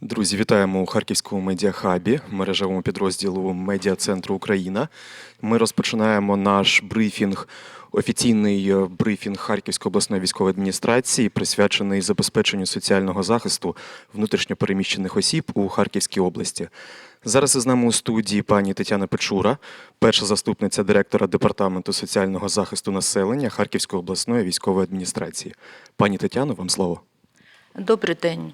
Друзі, вітаємо у Харківському медіахабі, мережевому підрозділу Медіа Центру Україна. Ми розпочинаємо наш брифінг, офіційний е, брифінг Харківської обласної військової адміністрації, присвячений забезпеченню соціального захисту внутрішньопереміщених осіб у Харківській області. Зараз із нами у студії пані Тетяна Печура, перша заступниця директора департаменту соціального захисту населення Харківської обласної військової адміністрації. Пані Тетяно, вам слово. Добрий день.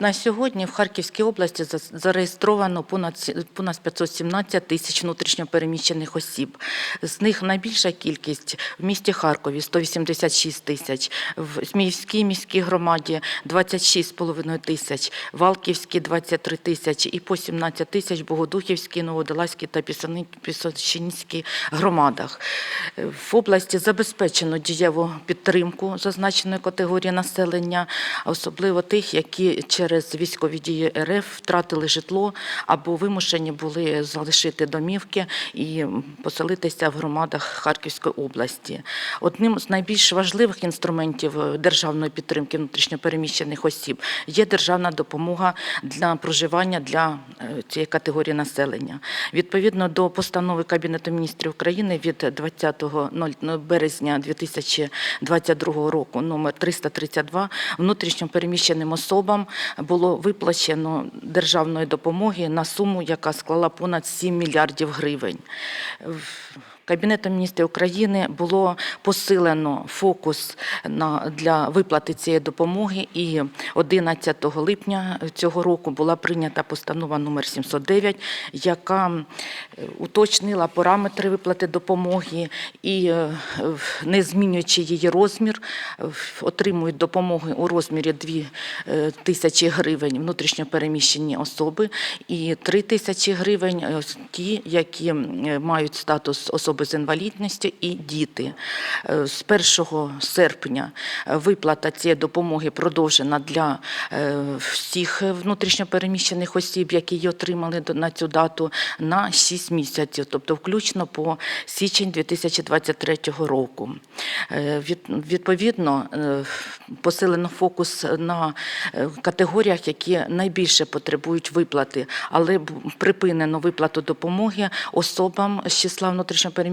На сьогодні в Харківській області за- зареєстровано понад понад 517 тисяч внутрішньопереміщених осіб. З них найбільша кількість в місті Харкові 186 тисяч, в Зміївській міській громаді 26,5 тисяч, Валківській 23 тисячі і по 17 тисяч Богодухівській, Новодолазькій та Пісочинській громадах. В області забезпечено дієву підтримку зазначеної категорії населення, особливо тих, які через військові дії РФ втратили житло або вимушені були залишити домівки і поселитися в громадах Харківської області. Одним з найбільш важливих інструментів е, державної підтримки внутрішньопереміщених осіб є державна допомога для проживання для е, цієї категорії населення. Відповідно до постанови Кабінету міністрів України від 20 березня 2022 року номер 332 внутрішньо переміщеним особам було виплачено державної допомоги на суму, яка склала понад 7 мільярдів гривень. Кабінетом міністрів України було посилено фокус на, для виплати цієї допомоги, і 11 липня цього року була прийнята постанова номер 709, яка уточнила параметри виплати допомоги і, е, не змінюючи її розмір, отримують допомоги у розмірі 2 е, тисячі гривень внутрішньопереміщені особи і 3 тисячі гривень е, ті, які мають статус особи з інвалідністю і діти. Е, З 1 серпня виплата цієї допомоги продовжена для е, всіх внутрішньопереміщених осіб, які її отримали на цю дату, на 6 місяців, тобто включно по січень 2023 року. Е, Відповідно, посилено фокус на категоріях, які найбільше потребують виплати, але припинено виплату допомоги особам з числа внутрішньопереміщених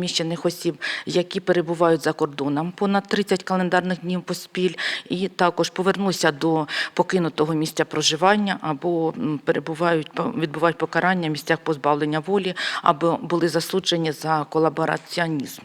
осіб, які перебувають за кордоном понад 30 календарних днів поспіль, і також повернуться до покинутого місця проживання або перебувають відбувають покарання в місцях позбавлення волі, або були засуджені за колабораціонізм.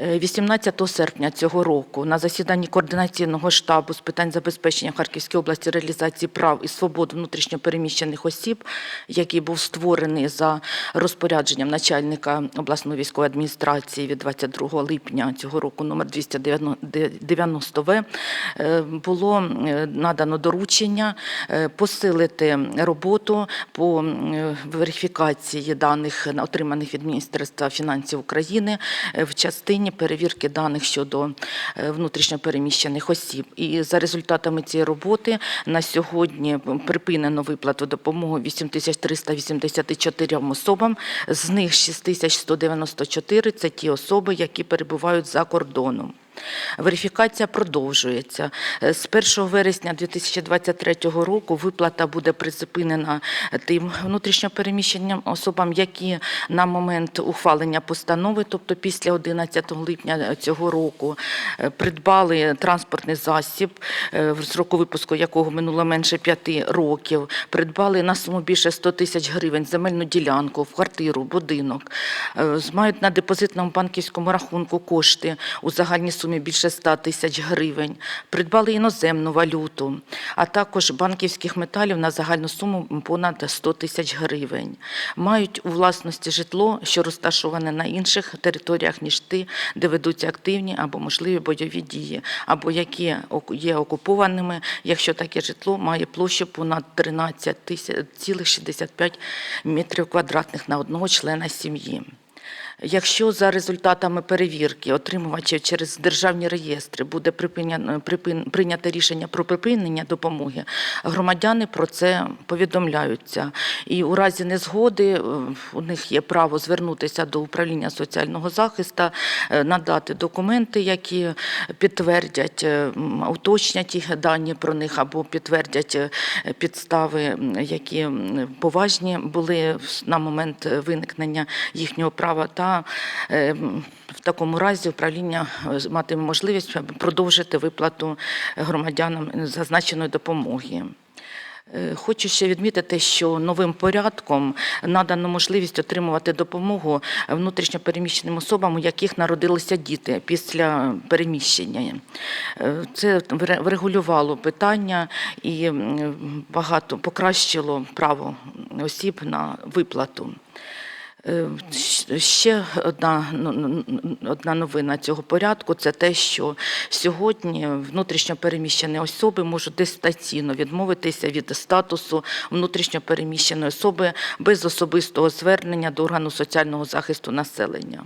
Е, 18 серпня цього року на засіданні координаційного штабу з питань забезпечення в Харківській області реалізації прав і свобод внутрішньопереміщених осіб, який був створений за розпорядженням начальника обласної військової адміністрації від 22 липня цього року, номер 290 В, е, було е, надано доручення е, посилити роботу по верифікації даних, отриманих від Міністерства фінансів України е, в частині перевірки даних щодо е, внутрішньопереміщених осіб. І за результатами цієї роботи на сьогодні припинено виплату допомоги 8384 особам, з них 6194 – це ті особи, які перебувають за кордоном. Верифікація продовжується. Е, З 1 вересня 2023 року виплата буде призупинена тим внутрішньопереміщенням особам, які на момент ухвалення постанови, тобто після 11 липня цього року, е, придбали транспортний засіб, е, сроку випуску якого минуло менше 5 років, придбали на суму більше 100 тисяч гривень земельну ділянку, квартиру, будинок, е, мають на депозитному банківському рахунку кошти у загальній сумі більше 100 тисяч гривень, придбали іноземну валюту, а також банківських металів на загальну суму понад 100 тисяч гривень. Мають у власності житло, що розташоване на інших територіях, ніж ті, де ведуться активні або можливі бойові дії, або які є окупованими, якщо таке житло має площу понад 13,65 метрів квадратних на одного члена сім'ї. Якщо за результатами перевірки отримувачів через державні реєстри буде припиня- припин- прийнято рішення про припинення допомоги, громадяни про це повідомляються. І у разі незгоди е, у них є право звернутися до управління соціального захисту, е, надати документи, які підтвердять, е, уточнять їх дані про них або підтвердять підстави, які поважні були на момент виникнення їхнього права. Та е, в такому разі управління е, матиме можливість продовжити виплату громадянам зазначеної допомоги. Е, Хочу ще відмітити, що новим порядком надано можливість отримувати допомогу внутрішньопереміщеним особам, у яких народилися діти після переміщення. Е, Це врегулювало питання і багато покращило право осіб на виплату. Е, Ще одна, ну, ну, одна новина цього порядку це те, що сьогодні внутрішньопереміщені особи можуть дистанційно відмовитися від статусу внутрішньопереміщеної особи без особистого звернення до органу соціального захисту населення.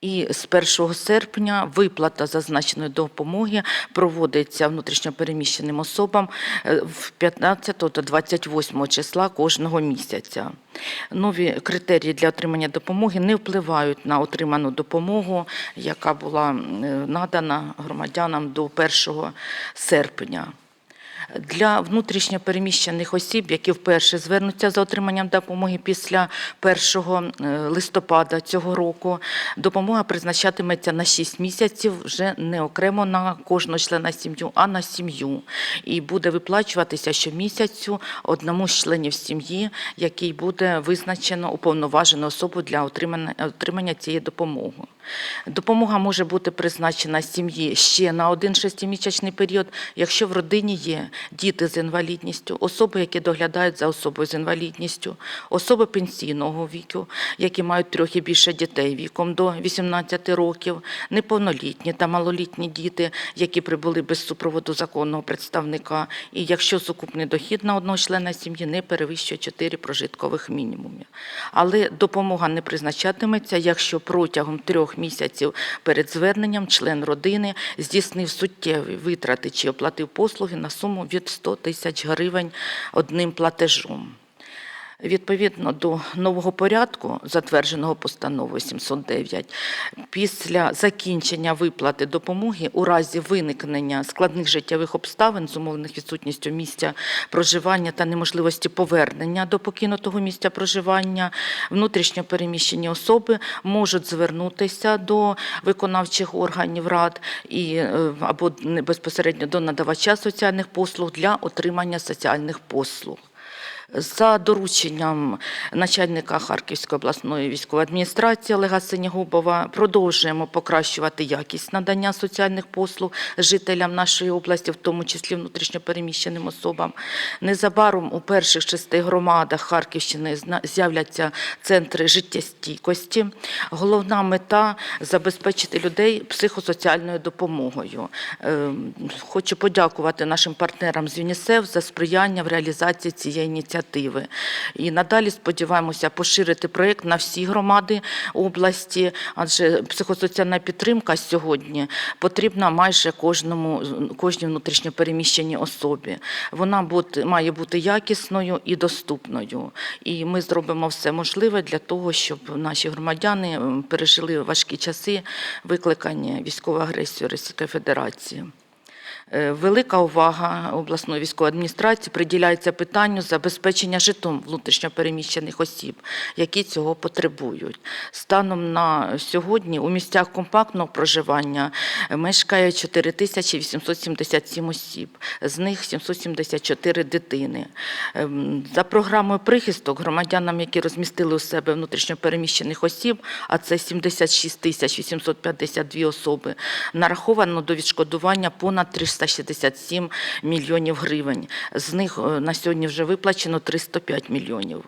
І з 1 серпня виплата зазначеної допомоги проводиться внутрішньопереміщеним особам е, в 15 та 28 числа кожного місяця. Нові критерії для отримання допомоги не впливають на отриману допомогу, яка була е, надана громадянам до 1 серпня. Для внутрішньопереміщених осіб, які вперше звернуться за отриманням допомоги після 1 е, листопада цього року, допомога призначатиметься на 6 місяців вже не окремо на кожного члена сім'ю, а на сім'ю. І буде виплачуватися щомісяцю одному з членів сім'ї, який буде визначено уповноважену особу для отримання, отримання цієї допомоги. Допомога може бути призначена сім'ї ще на один шестимісячний період, якщо в родині є діти з інвалідністю, особи, які доглядають за особою з інвалідністю, особи пенсійного віку, які мають трохи більше дітей віком до 18 років, неповнолітні та малолітні діти, які прибули без супроводу законного представника, і якщо сукупний дохід на одного члена сім'ї не перевищує 4 прожиткових мінімумів. Але допомога не призначатиметься, якщо протягом трьох місяців перед зверненням член родини здійснив суттєві витрати чи оплатив послуги на суму від 100 тисяч гривень одним платежом. Відповідно до нового порядку, затвердженого постановою 709, після закінчення виплати допомоги у разі виникнення складних життєвих обставин, зумовлених відсутністю місця проживання та неможливості повернення до покинутого місця проживання, внутрішньо переміщені особи можуть звернутися до виконавчих органів рад і е, або безпосередньо до надавача соціальних послуг для отримання соціальних послуг. За дорученням начальника Харківської обласної військової адміністрації Олега Синягубова продовжуємо покращувати якість надання соціальних послуг жителям нашої області, в тому числі внутрішньопереміщеним особам. Незабаром у перших шести громадах Харківщини з'являться центри життєстійкості. Головна мета забезпечити людей психосоціальною допомогою. Е, Хочу подякувати нашим партнерам з ЮНІСЕФ за сприяння в реалізації цієї ініціативи. І надалі сподіваємося поширити проєкт на всі громади області, адже психосоціальна підтримка сьогодні потрібна майже кожному кожній внутрішньопереміщеній особі. Вона має бути якісною і доступною. І ми зробимо все можливе для того, щоб наші громадяни пережили важкі часи викликані військовою агресією Російської Федерації. Е, Велика увага обласної військової адміністрації приділяється питанню забезпечення житлом внутрішньопереміщених осіб, які цього потребують. Станом на сьогодні у місцях компактного проживання е, мешкає 4877 осіб, з них 774 дитини. Ем, За програмою прихисток громадянам, які розмістили у себе внутрішньопереміщених осіб, а це 76 тисяч 852 особи, нараховано до відшкодування понад 367 мільйонів гривень. З них е, на сьогодні вже виплачено 305 мільйонів.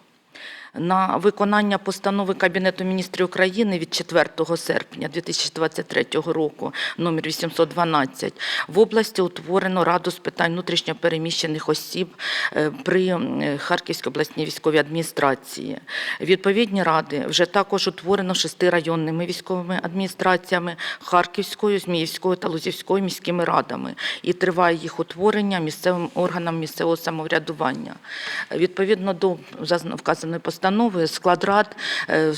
На виконання постанови Кабінету міністрів України від 4 серпня 2023 року номер 812 в області утворено Раду з питань внутрішньопереміщених осіб е, при Харківській обласній військовій адміністрації. Відповідні ради вже також утворено шести районними військовими адміністраціями Харківською, Зміївською та Лузівською міськими радами і триває їх утворення місцевим органам місцевого самоврядування. Відповідно до вказаної постанови, склад рад е,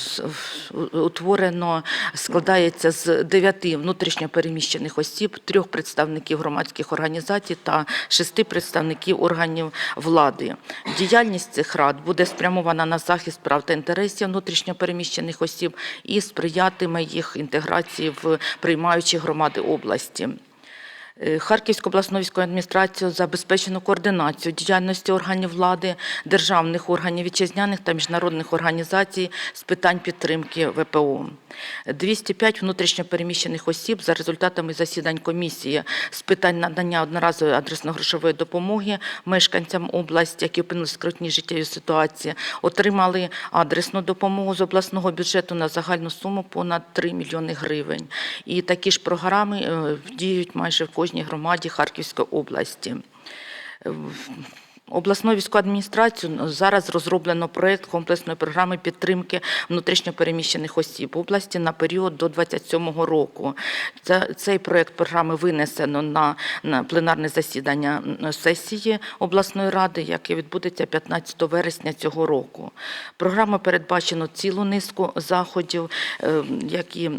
утворено складається з дев'яти внутрішньопереміщених осіб, трьох представників громадських організацій та шести представників органів влади. Діяльність цих рад буде спрямована на захист прав та інтересів внутрішньопереміщених осіб і сприятиме їх інтеграції в приймаючі громади області. Е, Харківську обласну військову адміністрацію забезпечено координацію діяльності органів влади, державних органів вітчизняних та міжнародних організацій з питань підтримки ВПО. 205 внутрішньопереміщених осіб за результатами засідань комісії з питань надання одноразової адресно-грошової допомоги мешканцям області, які опинилися в скрутній життєвій ситуації, отримали адресну допомогу з обласного бюджету на загальну суму понад 3 мільйони гривень. І такі ж програми е, діють майже в кожній громаді Харківської області. Обласною військовою адміністрацією зараз розроблено проєкт комплексної програми підтримки внутрішньопереміщених осіб області на період до 27 року. Цей проєкт програми винесено на, на пленарне засідання сесії обласної ради, яке відбудеться 15 вересня цього року. Програма передбачено цілу низку заходів, е, які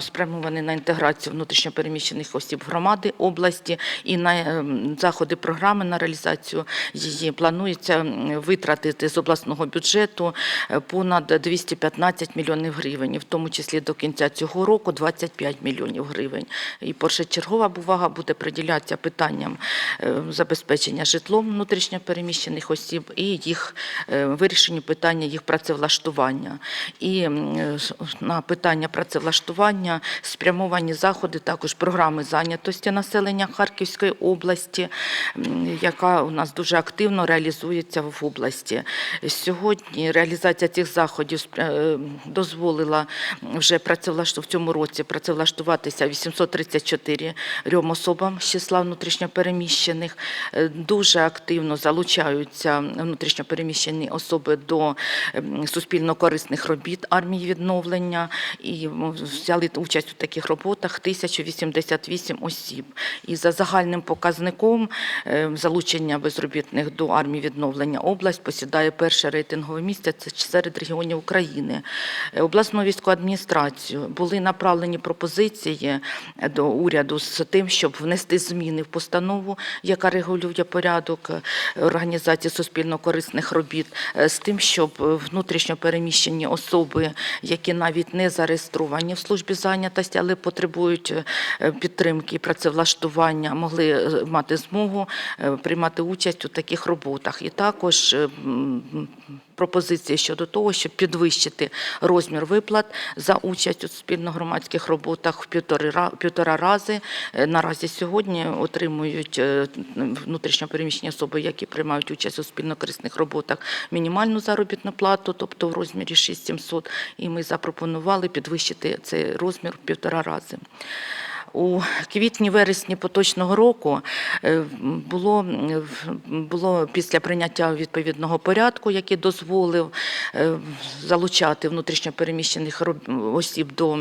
спрямовані на інтеграцію внутрішньопереміщених осіб громади області і на е, заходи програми на реалізацію її планується витратити з обласного бюджету е, понад 215 мільйонів гривень, в тому числі до кінця цього року 25 мільйонів гривень. І першочергова увага буде приділятися питанням е, забезпечення житлом внутрішньопереміщених осіб і їх е, вирішенню питання їх працевлаштування. І на питання працевлаштування спрямовані заходи, також програми зайнятості населення Харківської області, яка у нас дуже активно реалізується в області. Сьогодні реалізація цих заходів е, дозволила вже працевлашту в цьому році працевлаштуватися 834 особам з числа внутрішньопереміщених. Е, Дуже активно залучаються внутрішньопереміщені особи до суспільно-корисних робіт армії відновлення і взяли участь у таких роботах 1088 осіб. І за загальним показником е, залучення безробітних до армії відновлення область посідає перше рейтингове місце це серед регіонів України. Е, Обласну військову адміністрацію були направлені пропозиції е, до уряду з тим, щоб внести зміни в постанову, яка регулює порядок е, організації суспільно-корисних робіт, з тим, щоб внутрішньо переміщені особи, які навіть не зареєстровані в службі зайнятості, але потребують підтримки і працевлаштування, могли мати змогу приймати участь у таких роботах. І також е, пропозиції щодо того, щоб підвищити розмір виплат за участь у спільно-громадських роботах в півтора рази. Е, Наразі сьогодні отримують е, внутрішньопереміщені особи, які приймають участь у спільно-корисних роботах, мінімальну заробітну плату, тобто в розмірі 6700, і ми запропонували підвищити цей розмір в півтора рази. У квітні-вересні поточного року е, було, було після прийняття відповідного порядку, який дозволив е, залучати внутрішньопереміщених осіб до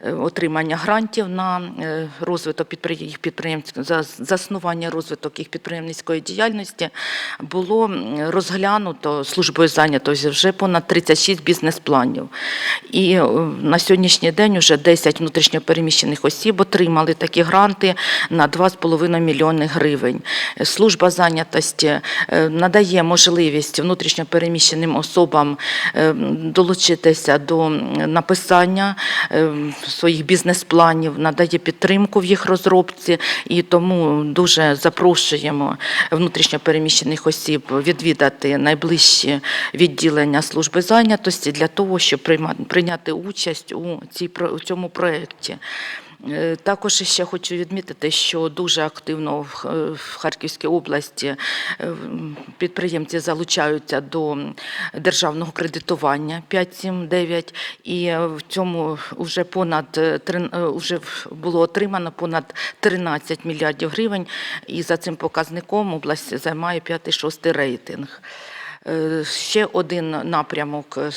е, отримання грантів на розвиток підприєм- їх підприємств, за заснування розвиток їх підприємницької діяльності, було розглянуто службою зайнятості вже понад 36 бізнес-планів. І на сьогоднішній день вже 10 внутрішньопереміщених осіб отримали такі гранти на 2,5 мільйони гривень. Служба зайнятості е, надає можливість внутрішньопереміщеним особам е, долучитися до написання е, своїх бізнес-планів, надає підтримку в їх розробці, і тому дуже запрошуємо внутрішньопереміщених осіб відвідати найближчі відділення служби зайнятості для того, щоб прийняти участь у, цій, у цьому проєкті. Е, Також ще хочу відмітити, що дуже активно в Харківській області е, підприємці залучаються до державного кредитування 5-7-9, і е, в цьому вже понад вже було отримано понад 13 мільярдів гривень, і за цим показником область займає 5-6 рейтинг. Е, Ще один напрямок, е,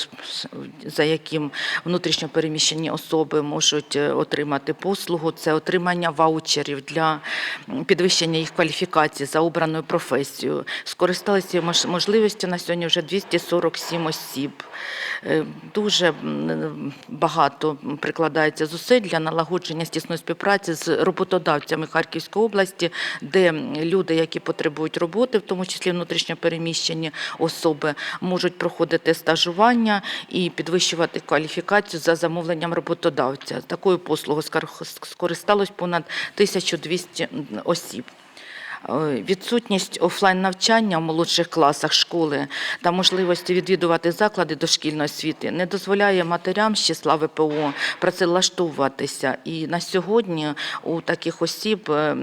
за яким внутрішньо переміщені особи можуть е, отримати послугу, це отримання ваучерів для підвищення їх кваліфікації за обраною професією. Скористалися можливістю на сьогодні вже 247 осіб. Дуже багато прикладається зусиль для налагодження тісної співпраці з роботодавцями Харківської області, де люди, які потребують роботи, в тому числі внутрішньо переміщені особи, можуть проходити стажування і підвищувати кваліфікацію за замовленням роботодавця. Такою послугою скор- скористалось понад 1200 осіб. Е, Відсутність офлайн навчання в молодших класах школи та можливості відвідувати заклади дошкільної освіти не дозволяє матерям з числа ВПО працевлаштовуватися. І на сьогодні у таких осіб, е,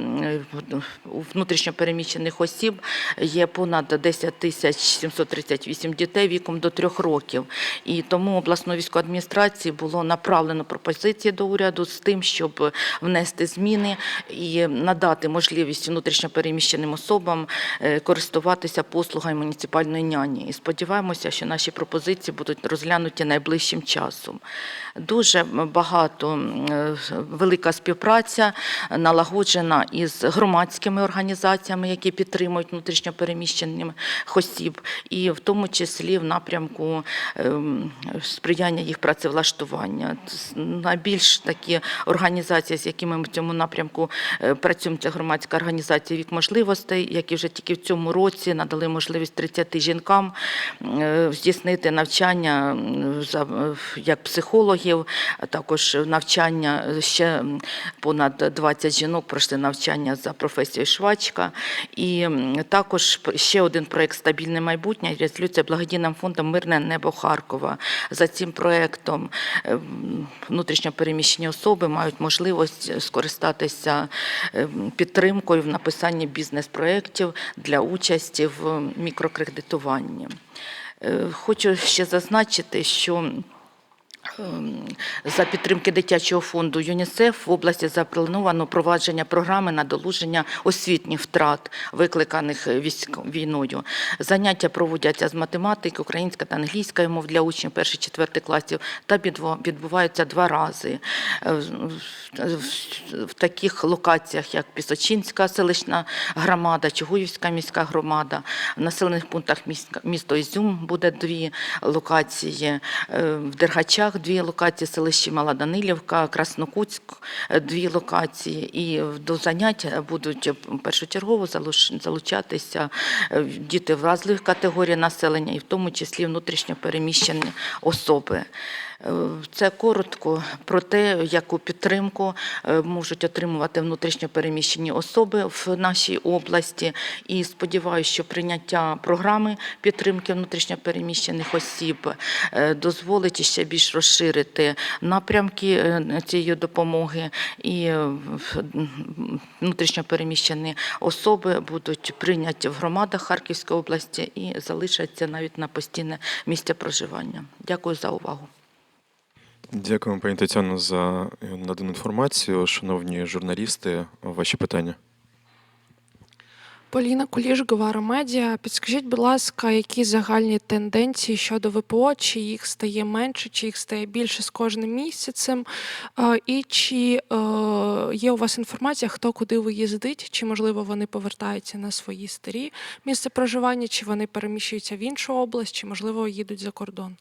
у внутрішньопереміщених осіб, є понад 10 тисяч 738 дітей віком до трьох років. І тому обласною військової адміністрації було направлено пропозиції до уряду з тим, щоб внести зміни і надати можливість внутрішньопереміщеним особам е, користуватися послугами муніципальної няні. І сподіваємося, що наші пропозиції будуть розглянуті найближчим часом. Дуже багато е, велика співпраця налагоджена із громадськими організаціями, які підтримують внутрішньопереміщених осіб, і в тому числі в напрямку ем, сприяння їх працевлаштування. Найбільш такі організації, з якими ми в цьому напрямку е, працюємо, це громадська організація вік можливостей, які вже тільки в цьому році надали можливість 30 жінкам е, здійснити навчання е, як психологів, також навчання е, ще понад 20 жінок пройшли навчання за професією швачка. І також ще один проект Стабільне майбутнє реалізується благодійним фондом Мирне небо Харкова. За цим проектом е, внутрішньопереміщені особи мають можливість скористатися підтримкою в написанні бізнес-проєктів для участі в мікрокредитуванні. Е, Хочу ще зазначити, що За підтримки дитячого фонду ЮНІСЕФ в області заплановано провадження програми надолуження освітніх втрат, викликаних війною. Заняття проводяться з математики, українська та англійська мов для учнів перших четвертих класів та відбуваються два рази. Е, в- таких локаціях, як Пісочинська селищна громада, Чугуївська міська громада, в населених пунктах місто Ізюм буде дві локації, е, в Дергачах дві локації, селищі Мала Данилівка, Краснокутськ е, дві локації. І до занять будуть е, першочергово залуч- залучатися е, діти вразливих категорій населення, і в тому числі внутрішньо переміщені особи. Е, Це коротко про те, яку підтримку е, можуть отримувати внутрішньо переміщені особи в нашій області. І сподіваюся, що прийняття програми підтримки внутрішньо переміщених осіб е, дозволить ще більш розширити напрямки цієї допомоги, і е, в- м, внутрішньо переміщені особи будуть прийняті в громадах Харківської області і залишаться навіть на постійне місце проживання. Дякую за увагу. Дякуємо, пані Тетяно, за е, надану інформацію. Шановні журналісти, ваші питання. Поліна Куліш, Гвара Медіа. Підскажіть, будь ласка, які загальні тенденції щодо ВПО? Чи їх стає менше, чи їх стає більше з кожним місяцем? Е, І чи е, є у вас інформація, хто куди виїздить? Чи можливо вони повертаються на свої старі місце проживання, чи вони переміщуються в іншу область, чи можливо їдуть за кордон?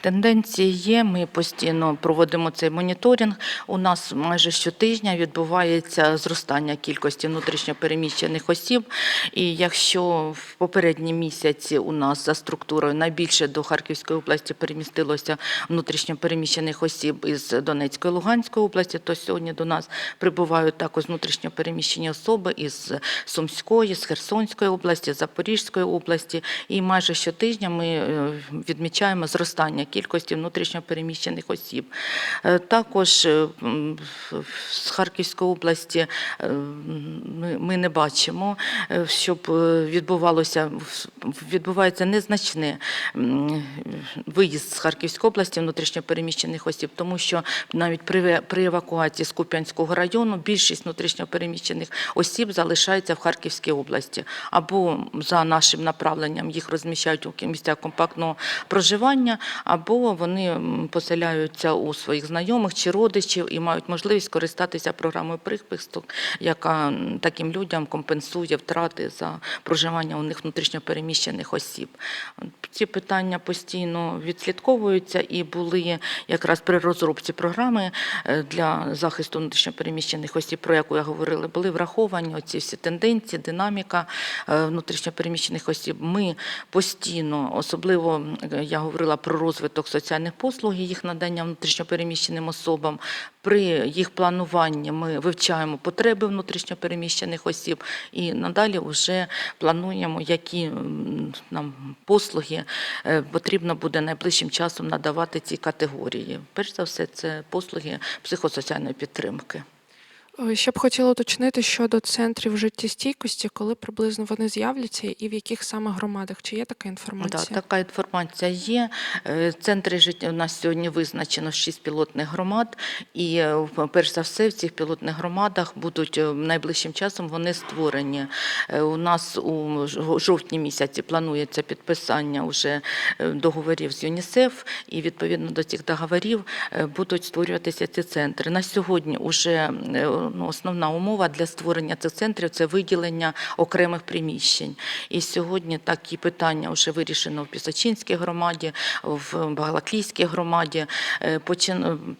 Тенденції є. Ми постійно проводимо цей моніторинг. У нас майже щотижня відбувається зростання кількості внутрішньопереміщених осіб. І якщо в попередні місяці у нас за структурою найбільше до Харківської області перемістилося внутрішньопереміщених осіб із Донецької Луганської області, то сьогодні до нас прибувають також внутрішньопереміщені особи із Сумської, з Херсонської області, Запорізької області. І майже щотижня ми е, відмічаємо зростання зростання кількості внутрішньопереміщених осіб. Е, Також е, з Харківської області е, ми, не бачимо, щоб відбувалося відбувається незначне виїзд з Харківської області внутрішньопереміщених осіб, тому що навіть при евакуації з Куп'янського району більшість внутрішньопереміщених осіб залишається в Харківській області або за нашим направленням їх розміщають у місцях компактного проживання, або вони поселяються у своїх знайомих чи родичів і мають можливість користатися програмою прихисток, яка таким людям компенсує втрати за проживання у них внутрішньопереміщених осіб. Ці питання постійно відслідковуються і були якраз при розробці програми е, для захисту внутрішньопереміщених осіб, про яку я говорила, були враховані оці всі тенденції, динаміка е, внутрішньопереміщених осіб. Ми постійно, особливо я говорила про розвиток соціальних послуг, і їх надання внутрішньопереміщеним особам. При їх плануванні ми вивчаємо потреби внутрішньопереміщених осіб і надалі вже плануємо, які нам послуги е, потрібно буде найближчим часом надавати цій категорії. Перш за все, це послуги психосоціальної підтримки. Е, Ще б хотіла уточнити щодо центрів життєстійкості, коли приблизно вони з'являться і в яких саме громадах. Чи є така інформація? така інформація є. Е, Центри життя у нас сьогодні визначено шість пілотних громад, і е, перш за все в цих пілотних громадах будуть найближчим часом вони створені. У нас у жовтні місяці планується підписання вже е, договорів з ЮНІСЕФ, і відповідно до цих договорів будуть створюватися ці центри. На сьогодні вже ну, основна умова для створення цих центрів це виділення окремих приміщень. І сьогодні такі питання вже вирішено в Пісочинській громаді, в Балаклійській громаді, е,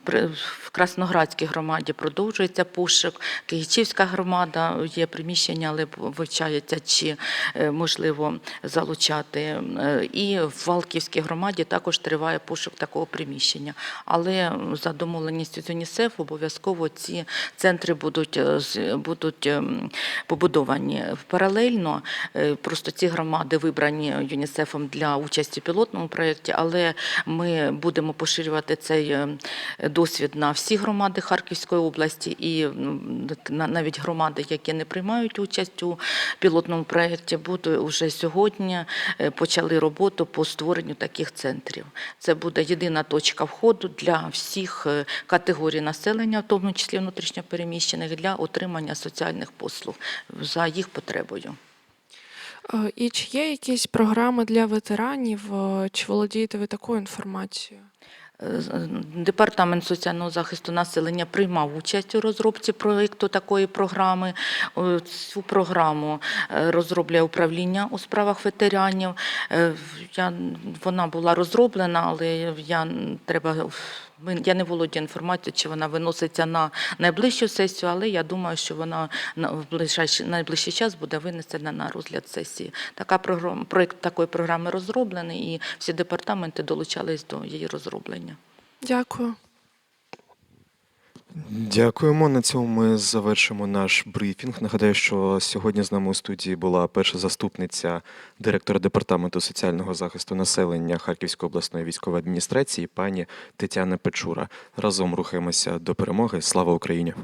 при- в Красноградській громаді продовжується пошук. Київська громада є приміщення, але вивчається, чи е, можливо залучати. Е, І в Валківській громаді також триває пошук такого приміщення. Але за домовленістю з ЮНІСЕФ обов'язково ці центри будуть, е, будуть ем, побудовані паралельно. Е, Просто ці громади вибрані ЮНІСЕФом для участі в пілотному проєкті, але ми будемо поширювати цей е, досвід на всі громади Харківської області і навіть громади, які не приймають участь у пілотному проєкті, будуть вже сьогодні е, почали роботу по створенню таких центрів. Це буде єдина точка входу для всіх категорій населення, в тому числі внутрішньопереміщених, для отримання соціальних послуг за їх потребою. Е, І чи є якісь програми для ветеранів? е, Чи володієте ви такою інформацією? Е, Департамент соціального захисту населення приймав участь у розробці проєкту такої програми. Цю програму розроблює управління у справах ветеранів. Я, вона була розроблена, але я треба. Ми- Я не володію інформацією, чи вона виноситься на найближчу сесію, але я думаю, що вона на- в ближайший, найближчий час буде винесена на розгляд сесії. Така програма, проєкт такої програми розроблений, і всі департаменти долучались до її розроблення. Дякую. Дякуємо. На цьому ми завершимо наш брифінг. Нагадаю, що сьогодні з нами у студії була перша заступниця директора департаменту соціального захисту населення Харківської обласної військової адміністрації пані Тетяна Печура. Разом рухаємося до перемоги. Слава Україні!